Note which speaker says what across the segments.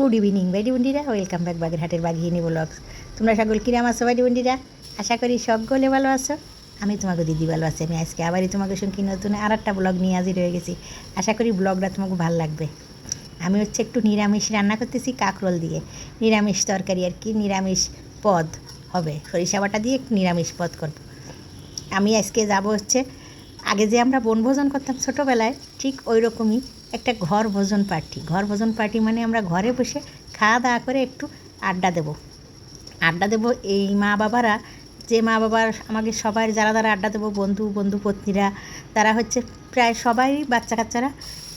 Speaker 1: Good evening বাইডি বন্ডিরা welcome back বাগেরহাটের বাঘিনী ব্লগস তোমরা সকল কিরাম আছো বাইডি বন্ডিরা আশা করি সকলে ভালো আছো। আমি তোমাকে দিদি ভালো আছি, আমি আজকে আবারই তোমাকে সঙ্গে নতুন আর একটা ব্লগ নিয়ে হাজির হয়ে গেছি। আশা করি ব্লগটা তোমাকে ভালো লাগবে। আমি হচ্ছে একটু নিরামিষ রান্না করতেছি কাকরোল দিয়ে। নিরামিষ তরকারি আর কি, নিরামিষ পদ হবে। সরিষা বাটা দিয়ে একটু নিরামিষ পদ করব। আমি আজকে যাব হচ্ছে আগে যে আমরা বনভোজন করতাম ছোটোবেলায়, ঠিক ওই রকমই একটা ঘর ভোজন পার্টি। ঘর ভোজন পার্টি মানে আমরা ঘরে বসে খাওয়া দাওয়া করে একটু আড্ডা দেব। আড্ডা দেব এই মা বাবারা, যে মা বাবার আমাকে সবাই যারা যারা আড্ডা দেবো, বন্ধু বন্ধু পত্নীরা, তারা হচ্ছে প্রায় সবাই বাচ্চা কাচ্চারা,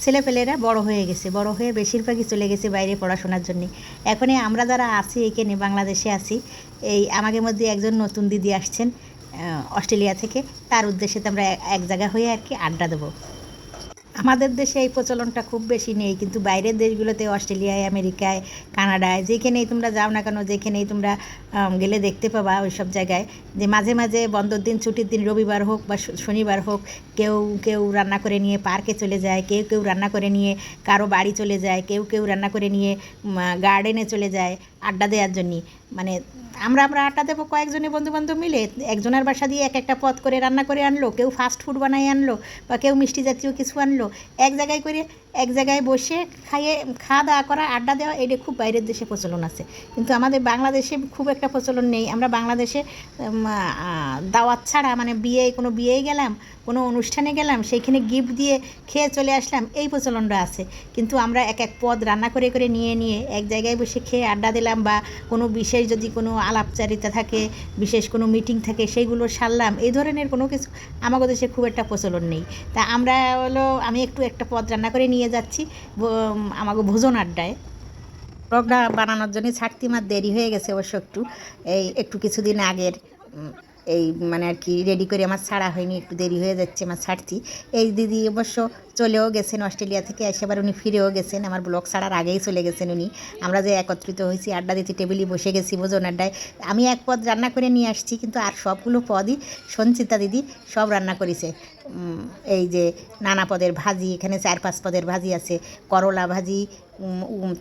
Speaker 1: ছেলেপেলেরা বড় হয়ে গেছে। বড় হয়ে বেশিরভাগই চলে গেছে বাইরে পড়াশোনার জন্যে। এখনই আমরা যারা আছি, এখানে বাংলাদেশে আছি, এই আমাদের মধ্যে একজন নতুন দিদি আসছেন। অস্ট্রেলিয়া থেকে। তার উদ্দেশ্যে তো আমরা এক- জায়গা হয়ে আর কি আড্ডা দেবো। আমাদের দেশে এই প্রচলনটা খুব বেশি নেই, কিন্তু বাইরের দেশগুলোতে, অস্ট্রেলিয়ায়, আমেরিকায়, কানাডায়, যেখানেই তোমরা যাও না কেন, যেখানেই তোমরা গেলে দেখতে পাবা ওই সব জায়গায়। যে মাঝে মাঝে বন্ধর দিন, ছুটির দিন, রবিবার হোক বা শনিবার হোক কেউ কেউ রান্না করে নিয়ে পার্কে চলে যায়, কেউ কেউ রান্না করে নিয়ে কারও বাড়ি চলে যায়, কেউ কেউ রান্না করে নিয়ে গার্ডেনে চলে যায় আড্ডা দেওয়ার জন্যে মানে আমরা আমরা আড্ডা দেবো কয়েকজনে বন্ধুবান্ধব মিলে, একজনের বাসা দিয়ে এক একটা পথ করে রান্না করে আনলো, কেউ ফাস্ট ফুড বানাই আনলো বা কেউ মিষ্টি জাতীয় কিছু আনলো, এক জায়গায় করে এক জায়গায় বসে খাইয়ে, খাওয়া দাওয়া করা আড্ডা দেওয়া, এটা খুব বাইরের দেশে প্রচলন আছে। কিন্তু আমাদের বাংলাদেশে খুব একটা প্রচলন নেই। আমরা বাংলাদেশে দাওয়াত ছাড়া মানে বিয়ে কোনো বিয়ে গেলাম, কোনো অনুষ্ঠানে গেলাম, সেইখানে গিফট দিয়ে খেয়ে চলে আসলাম, এই প্রচলনটা আছে। কিন্তু আমরা এক এক পদ রান্না করে করে নিয়ে নিয়ে এক জায়গায় বসে খেয়ে আড্ডা দিলাম বা কোনো বিশেষ যদি কোনো আলাপচারিতা থাকে, বিশেষ কোনো মিটিং থাকে, সেইগুলো সারলাম, এই ধরনের কোনো কিছু আমাদের দেশে খুব একটা প্রচলন নেই। তা আমরা হলো, আমি একটু একটা পদ রান্না করে নিয়ে যাচ্ছি, ব- আমাকে ভোজন আড্ডায়। ব্লগটা বানানোর জন্য ছাড়তে আমার দেরি হয়ে গেছে অবশ্য একটু। এই একটু কিছুদিন আগের এই মানে আর কি রেডি করে আমার ছাড়া হয়নি, একটু দেরি হয়ে যাচ্ছে আমার ছাড়তি। এই দিদি অবশ্য চলেও গেছেন অস্ট্রেলিয়া থেকে এসেবার উনি ফিরেও গেছেন। আমার ব্লগ ছাড়ার আগেই চলে গেছেন উনি। আমরা যে একত্রিত হয়েছি, আড্ডা দিতে টেবিলে বসে গেছি ভোজন আড্ডায়। আমি এক পদ রান্না করে নিয়ে আসছি, কিন্তু আর সবগুলো পদই সঞ্চিতা দিদি সব রান্না করেছে। এই যে নানা পদের ভাজি, এখানে চার পাঁচ পদের ভাজি আছে। করলা ভাজি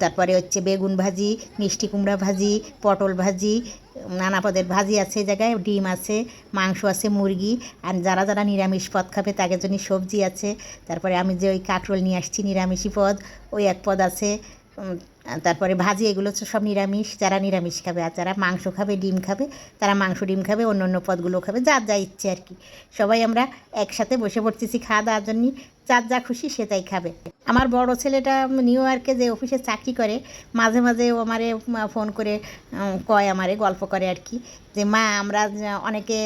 Speaker 1: তারপরে হচ্ছে বেগুন ভাজি, মিষ্টি কুমড়া ভাজি, পটল ভাজি, নানা পদের ভাজি আছে জায়গায়, ডিম আছে, মাংস আছে, মুরগি। আর যারা যারা নিরামিষ পদ খাবে, তাদের জন্য সবজি আছে। তারপরে আমি যে ওই কাঁকরোল নিয়ে আসছি নিরামিষি পদ ওই এক পদ আছে তারপরে ভাজি, এগুলো হচ্ছে সব নিরামিষ, যারা নিরামিষ খাবে আর যারা মাংস খাবে, ডিম খাবে, তারা মাংস, ডিম খাবে অন্য অন্য পদগুলো খাবে, যার যা ইচ্ছে আর কি। সবাই আমরা একসাথে বসে পড়তেছি খাওয়া দাওয়ার জন্য, যার যা খুশি সে তাই খাবে। আমার বড় ছেলেটা নিউ ইয়র্কে যে অফিসে চাকরি করে, মাঝে মাঝে ও আমারে ফোন করে কয় আমারে, গল্প করে আর কি, যে মা, আমরা অনেকে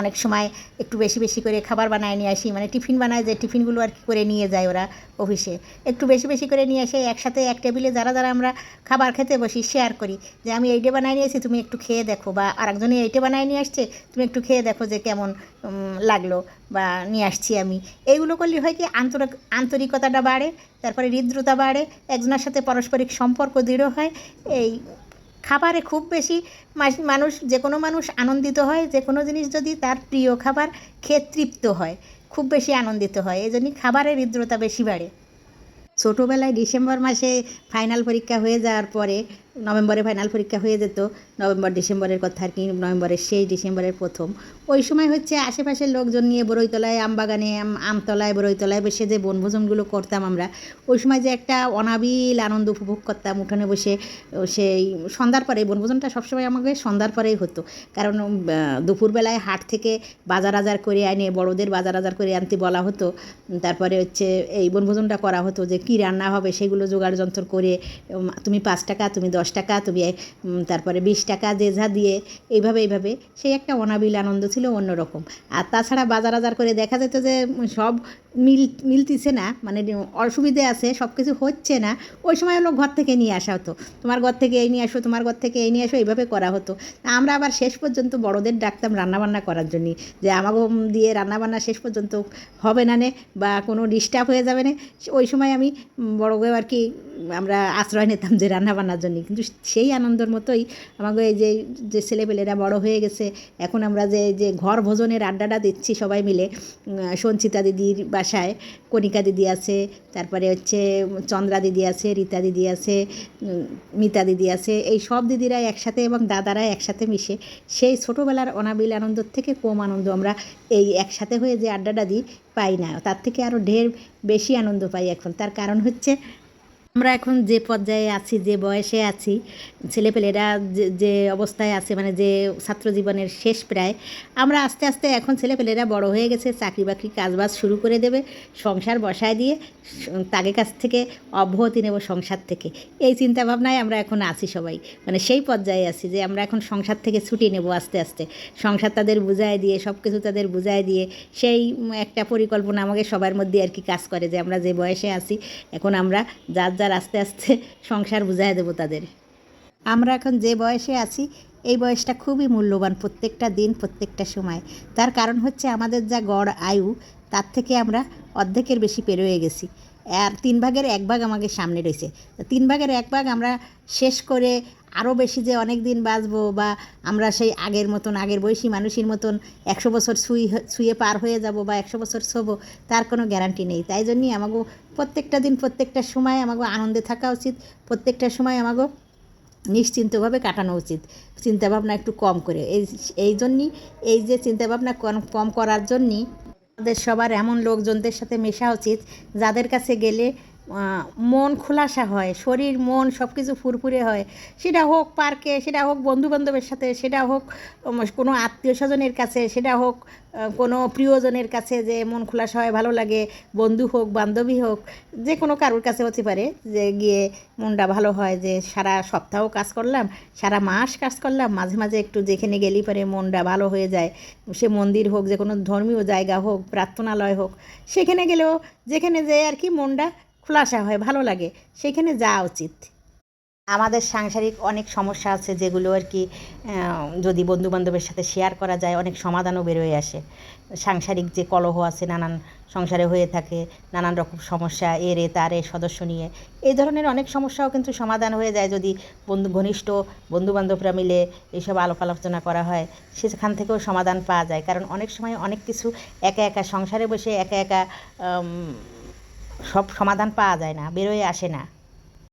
Speaker 1: অনেক সময় একটু বেশি বেশি করে খাবার বানায় নিয়ে আসি মানে টিফিন বানায় যে টিফিনগুলো আর কি করে নিয়ে যায় ওরা অফিসে। একটু বেশি বেশি করে নিয়ে আসে, একসাথে এক টেবিলে যারা যারা আমরা খাবার খেতে বসি শেয়ার করি। যে আমি এইটা বানায় নিয়ে এসেছি, তুমি একটু খেয়ে দেখো। বা আরেকজনে এইটা বানায় নিয়ে আসছে, তুমি একটু খেয়ে দেখো যে কেমন লাগল বা নিয়ে আসছি আমি। এইগুলো করলে হয় কি, আন্তরিক, আন্তরিকতাটা বাড়ে, তারপরে হৃদ্রতা বাড়ে, একজনের সাথে পারস্পরিক সম্পর্ক দৃঢ় হয়। এই খাবারে খুব বেশি মানুষ, যে কোনো মানুষ আনন্দিত হয়, যে কোনো জিনিস যদি তার প্রিয় খাবার খেয়ে তৃপ্ত হয়, খুব বেশি আনন্দিত হয়। এই জন্যই খাবারের হৃদ্রতা বেশি বাড়ে। ছোটোবেলায় ডিসেম্বর মাসে ফাইনাল পরীক্ষা হয়ে যাওয়ার পরে নভেম্বরে ফাইনাল পরীক্ষা হয়ে যেত, নভেম্বর, ডিসেম্বরের কথা আর কি, নভেম্বরের শেষ, ডিসেম্বরের প্রথম। ওই সময় হচ্ছে আশেপাশের লোকজন নিয়ে বরৈতলায় আমবাগানে, আম- আমতলায় বরৈতলায় বসে যে বনভোজনগুলো করতাম আমরা, ওই সময় যে একটা অনাবিল আনন্দ উপভোগ করতাম, উঠোনে বসে সেই সন্ধ্যার পরে, বনভোজনটা সবসময় আমাকে সন্ধ্যার পরেই হতো। কারণ দুপুরবেলায় হাট থেকে বাজার আজার করে আনে, বড়দের বাজার আজার করে আনতে বলা হতো। তারপরে হচ্ছে এই বনভোজনটা করা হতো যে কী রান্না হবে, সেগুলো জোগাড় যন্ত্র করে তুমি পাঁচ টাকা, তুমি দশ টাকা, তুমি তারপরে বিশ টাকা, যে যা দিয়ে, এইভাবে এইভাবে। সেই একটা অনাবিল আনন্দ ছিল অন্যরকম। আর তাছাড়া বাজার আজার করে দেখা যেত যে, সব মিল, মিলতিছে না মানে অসুবিধে আছে সব কিছু হচ্ছে না, ওই সময় হলো ঘর থেকে নিয়ে আসা হতো। তোমার ঘর থেকে এই নিয়ে আসো, তোমার ঘর থেকে এই নিয়ে আসো, এইভাবে করা হতো। আমরা আবার শেষ পর্যন্ত বড়দের ডাকতাম রান্নাবান্না করার জন্যই, যে আমাকে দিয়ে রান্নাবান্না শেষ পর্যন্ত হবে না নে, বা কোনো ডিস্টার্ব হয়ে যাবে না, ওই সময় আমি বড়কে আর কি আমরা আশ্রয় নিতাম যে রান্নাবান্নার জন্য কিন্তু সেই আনন্দের মতোই আমাকে এই যে যে ছেলেপেলেরা বড় হয়ে গেছে, এখন আমরা যে যে ঘর ভোজনের আড্ডাটা দিচ্ছি সবাই মিলে সঞ্চিতা দিদির বাসায়। কণিকা দিদি আছে, তারপরে হচ্ছে চন্দ্রা দিদি আছে, রীতা দিদি আছে মিতা দিদি আছে, এই সব দিদিরা একসাথে এবং দাদারা একসাথে মিশে সেই ছোটোবেলার অনাবিল আনন্দ থেকে কম আনন্দ আমরা এই একসাথে হয়ে যে আড্ডাটা দিই পাই না। তার থেকে আরও ঢের বেশি আনন্দ পাই এখন। তার কারণ হচ্ছে আমরা এখন যে পর্যায়ে আছি, যে বয়সে আছি, ছেলেপেলেরা যে যে অবস্থায় আছে মানে যে ছাত্র জীবনের শেষ প্রায়, আমরা আস্তে আস্তে এখন ছেলেপেলেরা বড় হয়ে গেছে চাকরি বাকরি কাজবাজ শুরু করে দেবে, সংসার বসায় দিয়ে তাদের কাছ থেকে অব্যাহতি নেব সংসার থেকে। এই চিন্তা ভাবনায় আমরা এখন আছি সবাই। মানে সেই পর্যায়ে আছি যে আমরা এখন সংসার থেকে ছুটি নেব আস্তে আস্তে। সংসার তাদের বুঝায় দিয়ে সব কিছু তাদের বুঝায় দিয়ে, সেই একটা পরিকল্পনা আমাকে সবার মধ্যে আর কি কাজ করে যে আমরা যে বয়সে আছি, এখন আমরা যার যার আস্তে আস্তে সংসার বুঝাই দেবো তাদের। আমরা এখন যে বয়সে আছি, এই বয়সটা খুবই মূল্যবান প্রত্যেকটা দিন, প্রত্যেকটা সময়। তার কারণ হচ্ছে আমাদের যা গড়, আয়ু, তার থেকে আমরা অর্ধেকের বেশি পেরোয়ে গেছি। আর তিন ভাগের এক ভাগ আমাকে সামনে রয়েছে। তিন ভাগের এক ভাগ আমরা শেষ করে আরও বেশি যে অনেক দিন বাঁচবো বা আমরা সেই আগের মতন, আগের বয়সী মানুষের মতন একশো বছর ছুঁই ছুঁয়ে পার হয়ে যাব বা একশো বছর ছোবো, তার কোনো গ্যারান্টি নেই। তাই জন্যই আমাকে প্রত্যেকটা দিন, প্রত্যেকটা সময় আমাকে আনন্দে থাকা উচিত, প্রত্যেকটা সময় আমাকে নিশ্চিন্তভাবে কাটানো উচিত। চিন্তাভাবনা একটু কম করে। এই এই জন্যই, এই যে চিন্তাভাবনা কম করার জন্যই আমাদের সবার এমন লোকজনদের সাথে মেশা উচিত যাদের কাছে গেলে মন খোলাসা হয়, শরীর, মন সব কিছু ফুরফুরে হয়। সেটা হোক পার্কে, সেটা হোক বন্ধুবান্ধবের সাথে, সেটা হোক কোনো আত্মীয় স্বজনের কাছে, সেটা হোক কোনো প্রিয়জনের কাছে যে মন খোলাসা হয়, ভালো লাগে, বন্ধু হোক, বান্ধবী হোক, যে কোনো কারোর কাছে হতে পারে যে গিয়ে মনটা ভালো হয় যে সারা সপ্তাহ কাজ করলাম, সারা মাস কাজ করলাম, মাঝে মাঝে একটু যেখানে গেলেই পরে মনটা ভালো হয়ে যায়। সে মন্দির হোক, যে কোনো ধর্মীয় জায়গা হোক, প্রার্থনালয় হোক, সেখানে গেলেও যেখানে যে আর কি মনটা খোলাসা হয়, ভালো লাগে। সেখানে যাওয়া উচিত। আমাদের সাংসারিক অনেক সমস্যা আছে যেগুলো আর কি যদি বন্ধু বান্ধবের সাথে শেয়ার করা যায়, অনেক সমাধানও বেরোয় আসে। সাংসারিক যে কলহ আছে, নানান সংসারে হয়ে থাকে, নানান রকম সমস্যা, এর, তার, সদস্য নিয়ে, এই ধরনের অনেক সমস্যাও কিন্তু সমাধান হয়ে যায় যদি বন্ধু, ঘনিষ্ঠ বন্ধু বান্ধবরা মিলে এইসব আলোপ আলোচনা করা হয়, সেখান থেকেও সমাধান পাওয়া যায়। কারণ অনেক সময় অনেক কিছু একা একা সংসারে বসে একা একা সব সমাধান পাওয়া যায় না বেরোয় আসে না।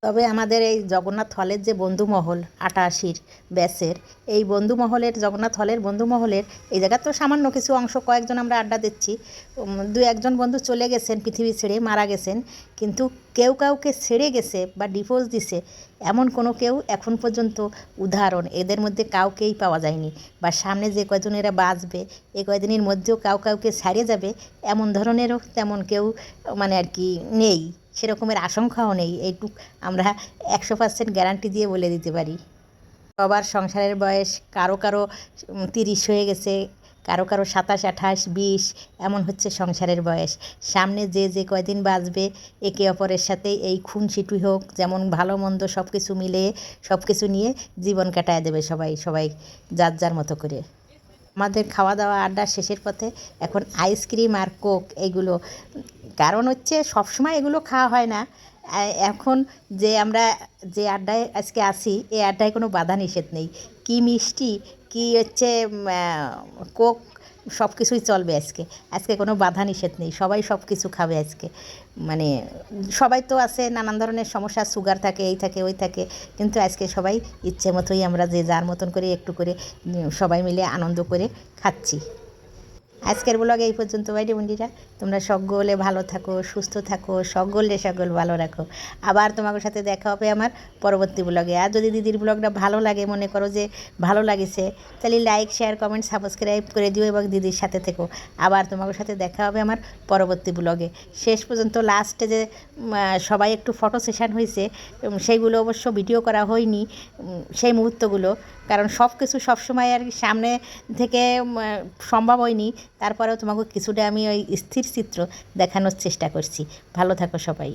Speaker 1: তবে আমাদের এই জগন্নাথ হলের যে বন্ধুমহল, আটাশির ব্যাসের, এই বন্ধুমহলের, জগন্নাথ হলের বন্ধুমহলের, এই জায়গার তো সামান্য কিছু অংশ, কয়েকজন আমরা আড্ডা দিচ্ছি। দু একজন বন্ধু চলে গেছেন, পৃথিবী ছেড়ে মারা গেছেন, কিন্তু কেউ কাউকে ছেড়ে গেছে বা ডিভোর্স দিছে, এমন কোনো কেউ এখন পর্যন্ত উদাহরণ। এদের মধ্যে কাউকেই পাওয়া যায়নি বা সামনে যে কয়জন এরা বাঁচবে এই কয়দিনের মধ্যেও কাউ কাউকে ছাড়িয়ে যাবে, এমন ধরনেরও তেমন কেউ মানে আর কি, নেই। সেরকমের আশঙ্কাও নেই, এইটুক আমরা একশো পার্সেন্ট গ্যারান্টি দিয়ে বলে দিতে পারি। সবার সংসারের বয়স কারও কারও তিরিশ হয়ে গেছে, কারও কারও সাতাশ, আঠাশ, বিশ, এমন হচ্ছে সংসারের বয়স। সামনে যে যে কয়দিন বাঁচবে, একে অপরের সাথে এই খুন খুনসিটুই হোক, যেমন ভালো মন্দ সব কিছু মিলিয়ে সব কিছু নিয়ে জীবন কাটায় দেবে সবাই সবাই যার যার মতো করে। আমাদের খাওয়া দাওয়া আড্ডা শেষের পথে এখন আইসক্রিম আর কোক এগুলো। কারণ হচ্ছে সবসময় এগুলো খাওয়া হয় না। এখন যে আমরা যে আড্ডায় আজকে আসি এই আড্ডায় কোনো বাধা নিষেধ নেই। কি মিষ্টি, কি হচ্ছে কোক সব কিছুই চলবে আজকে। আজকে কোনো বাধা নিষেধ নেই, সবাই সব কিছু খাবে আজকে। মানে সবাই তো আছে, নানান ধরনের সমস্যা সুগার থাকে, এই থাকে, ওই থাকে, কিন্তু আজকে সবাই ইচ্ছে মতোই আমরা যে যার মতন করে একটু করে সবাই মিলে আনন্দ করে খাচ্ছি। আজকের ব্লগে এই পর্যন্ত বাইরে বন্ধুরা তোমরা সকলে ভালো থাকো, সুস্থ থাকো, সকলে সকল ভালো রাখো। আবার তোমাদের সাথে দেখা হবে আমার পরবর্তী ব্লগে আর যদি দিদির ব্লগটা ভালো লাগে, মনে করো যে ভালো লাগেছে, তাহলে লাইক শেয়ার কমেন্ট সাবস্ক্রাইব করে দিও এবং দিদির সাথে থেকো। আবার তোমাদের সাথে দেখা হবে আমার পরবর্তী ব্লগে শেষ পর্যন্ত লাস্টে যে সবাই একটু ফটো সেশন হয়েছে সেইগুলো অবশ্য ভিডিও করা হয়নি সেই মুহূর্তগুলো। কারণ সব কিছু সবসময় আর কি সামনে থেকে সম্ভব হয়নি। তারপরেও তোমাকে কিছুটা আমি ওই স্থির চিত্র দেখানোর চেষ্টা করছি। ভালো থাকো সবাই।